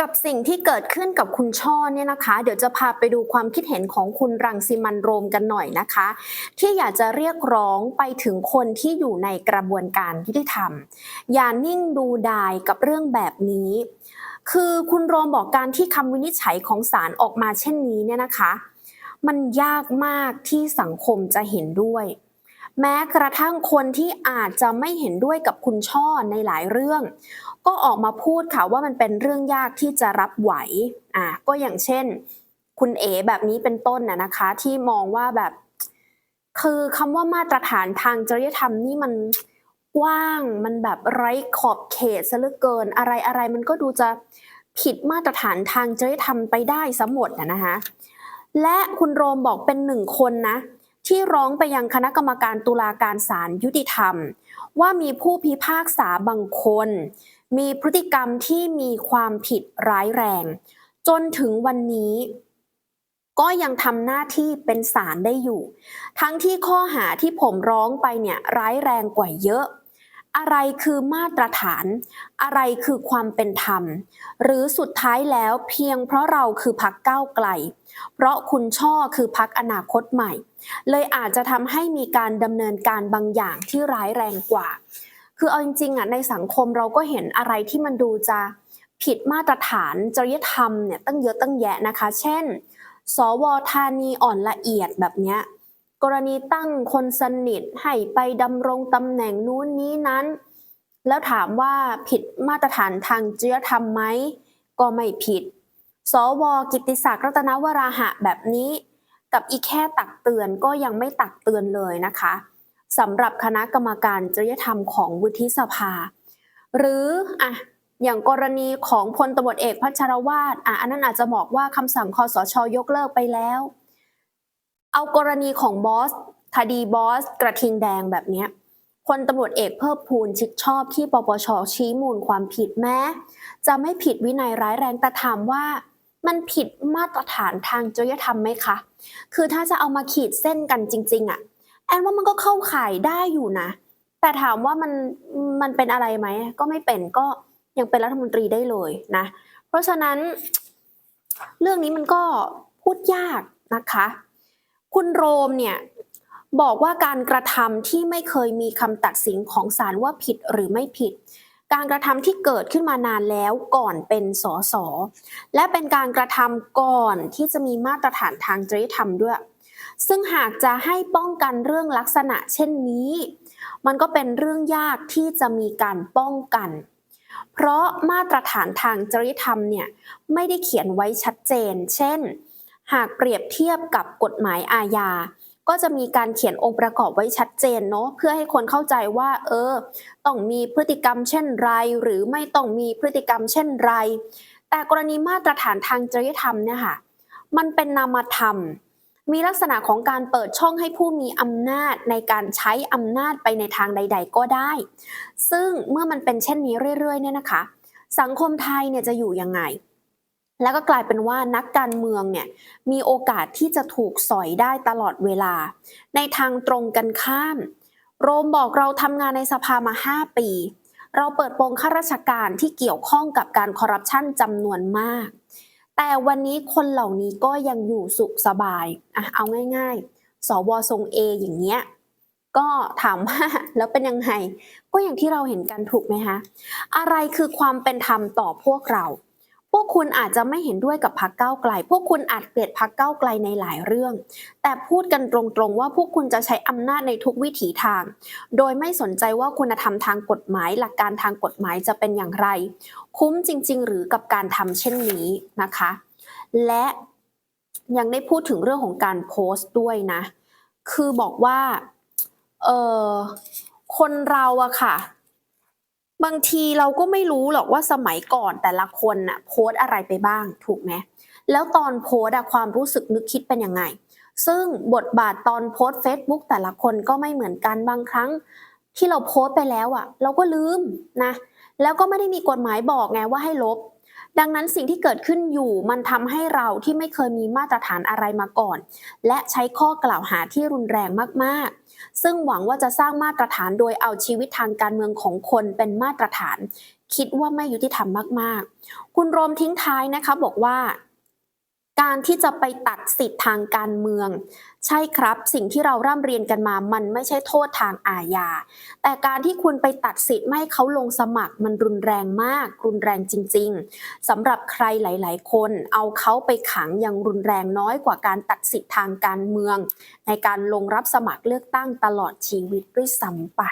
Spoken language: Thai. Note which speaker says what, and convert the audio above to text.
Speaker 1: กับสิ่งที่เกิดขึ้นกับคุณช่อเนี่ยนะคะ เดี๋ยวจะพาไปดูความคิดเห็นของคุณรังสิมันโรมกันหน่อยนะคะ ที่อยากจะเรียกร้องไปถึงคนที่อยู่ในกระบวนการยุติธรรม อย่านิ่งดูดายกับเรื่องแบบนี้ คือคุณโรมบอกการที่คำวินิจฉัยของศาลออกมาเช่นนี้เนี่ยนะคะ มันยากมากที่สังคมจะเห็นด้วย แม้กระทั่งคนที่อาจจะไม่เห็นด้วยกับคุณช่อในหลายเรื่อง ก็ออกมาพูดค่ะว่ามันเป็นเรื่องยากที่จะรับไหวอะก็อย่างเช่น คุณเอ๋แบบนี้เป็นต้นน่ะนะคะ ที่มองว่าแบบ คือคำว่ามาตรฐานทางจริยธรรมนี่มันกว้างมันแบบไร้ขอบเขตซะเหลือเกิน อะไรอะไรมันก็ดูจะผิดมาตรฐานทางจริยธรรมไปได้สมหมดนะนะคะและคุณโรมบอกเป็นหนึ่งคนนะที่ร้องไปยังคณะกรรมการตุลาการศาลยุติธรรม ว่ามีผู้พิพากษาบางคน มีพฤติกรรมที่มีความผิดร้ายแรง จนถึงวันนี้ ก็ยังทำหน้าที่เป็นศาลได้อยู่ ทั้งที่ข้อหาที่ผมร้องไปเนี่ยร้ายแรงกว่าเยอะ อะไรคือมาตรฐาน อะไรคือความเป็นธรรม หรือสุดท้ายแล้วเพียงเพราะเราคือพักก้าวไกล เพราะคุณช่อคือพักอนาคตใหม่ เลยอาจจะทำให้มีการดำเนินการบางอย่างที่ร้ายแรงกว่า คือเอาจริงๆอะในสังคมเราก็เห็นอะไรที่มันดูจะผิดมาตรฐานจริยธรรมเนี่ยตั้งเยอะตั้งแยะนะคะ เช่น สวธานีอ่อนละเอียดแบบเนี้ยกรณีตั้งคนสนิทให้ไปดำรงตำแหน่งนู้นนี้นั้น แล้วถามว่าผิดมาตรฐานทางจริยธรรมไหมก็ไม่ผิด สวกิติศักดิ์รัตนวราหะแบบนี้ กับอีแค่ตักเตือนก็ยังไม่ตักเตือนเลยนะคะ สำหรับคณะกรรมการจริยธรรมของวุฒิสภา หรืออะอย่างกรณีของพลตำรวจเอกพัชรวาทอะอันนั้นอาจจะบอกว่าคำสั่งคอสชยกเลิกไปแล้ว เอากรณีของบอสคดีบอส กระทิงแดงแบบนี้พลตำรวจเอกเพิ่มพูนชิดชอบที่ปปชชี้มูลความผิดแม้ จะไม่ผิดวินัยร้ายแรงแต่ถามว่า มันผิดมาตรฐานทางจริยธรรมไหมคะ คือถ้าจะเอามาขีดเส้นกันจริง ๆอะ แอนว่ามันก็เข้าข่ายได้อยู่นะ แต่ถามว่ามันมันเป็นอะไรไหมก็ไม่เป็นก็ยังเป็นรัฐมนตรีได้เลยนะ เพราะฉะนั้นเรื่องนี้มันก็พูดยากนะคะ คุณโรมเนี่ยบอกว่าการกระทำที่ไม่เคยมีคำตัดสินของศาลว่าผิดหรือไม่ผิด การกระทำที่เกิดขึ้นมานานแล้วก่อนเป็นสสและเป็นการกระทำก่อนที่จะมีมาตรฐานทางจริยธรรมด้วย ซึ่งหากจะให้ป้องกันเรื่องลักษณะเช่นนี้ มันก็เป็นเรื่องยากที่จะมีการป้องกัน เพราะมาตรฐานทางจริยธรรมเนี่ยไม่ได้เขียนไว้ชัดเจน เช่น หากเปรียบเทียบกับกฎหมายอาญาก็จะมีการเขียนองค์ประกอบไว้ชัดเจนเนาะเพื่อให้คนเข้าใจว่า เออ ต้องมีพฤติกรรมเช่นไร หรือไม่ต้องมีพฤติกรรมเช่นไร แต่กรณีมาตรฐานทางจริยธรรมเนี่ยค่ะมันเป็นนามธรรมม มีลักษณะของการเปิดช่องให้ผู้มีอำนาจในการใช้อำนาจไปในทางใด ๆ ก็ได้ ซึ่งเมื่อมันเป็นเช่นนี้เรื่อยๆเนี่ยนะคะ สังคมไทยเนี่ยจะอยู่ยังไง แล้วก็กลายเป็นว่านักการเมืองเนี่ยมีโอกาสที่จะถูกสอยได้ตลอดเวลา ในทางตรงกันข้าม โรมบอกเราทำงานในสภามา 5 ปี เราเปิดโปงข้าราชการที่เกี่ยวข้องกับการคอร์รัปชันจำนวนมาก แต่วันนี้คนเหล่านี้ก็ยังอยู่สุขสบายอะเอาง่ายๆ สวทรงเออย่างเงี้ยก็ถามว่าแล้วเป็นยังไง ก็อย่างที่เราเห็นกันถูกไหมคะอะไรคือความเป็นธรรมต่อพวกเรา พวกคุณอาจจะไม่เห็นด้วยกับพักเก้าไกล พวกคุณอาจเกลียดพักเก้าไกลในหลายเรื่อง แต่พูดกันตรงๆว่าพวกคุณจะใช้อำนาจในทุกวิถีทาง โดยไม่สนใจว่าคุณธรรมทางกฎหมาย หลักการทางกฎหมายจะเป็นอย่างไร คุ้มจริง ๆ หรือกับการทำเช่นนี้นะคะ และยังได้พูดถึงเรื่องของการโพสต์ด้วยนะ คือบอกว่าเออคนเราอะค่ะ บางทีเราก็ไม่รู้หรอกว่าสมัยก่อนแต่ละคนน่ะโพสอะไรไปบ้างถูกไหมแล้วตอนโพสอะความรู้สึกนึกคิดเป็นยังไง ซึ่งบทบาทตอนโพสเฟซบุ๊กแต่ละคนก็ไม่เหมือนกันบางครั้ง ที่เราโพสไปแล้วอะเราก็ลืมนะแล้วก็ไม่ได้มีกฎหมายบอกไงว่าให้ลบ ดังนั้นสิ่งที่เกิดขึ้นอยู่มันทำให้เราที่ไม่เคยมีมาตรฐานอะไรมาก่อน และใช้ข้อกล่าวหาที่รุนแรงมากๆ ซึ่งหวังว่าจะสร้างมาตรฐานโดยเอาชีวิตทางการเมืองของคนเป็นมาตรฐาน คิดว่าไม่ยุติธรรมมากๆ คุณโรมทิ้งท้ายนะคะบอกว่า การที่จะไปตัดสิทธิ์ทางการเมือง ใช่ครับ สิ่งที่เราร่ำเรียนกันมา มันไม่ใช่โทษทางอาญาแต่การที่คุณไปตัดสิทธิ์ไม่ให้เขาลงสมัครมันรุนแรงมาก รุนแรงจริง ๆสำหรับใครหลาย ๆ คน เอาเขาไปขังยังรุนแรงน้อยกว่าการตัดสิทธิ์ทางการเมือง ในการลงรับสมัครเลือกตั้งตลอดชีวิตด้วยซ้ำไป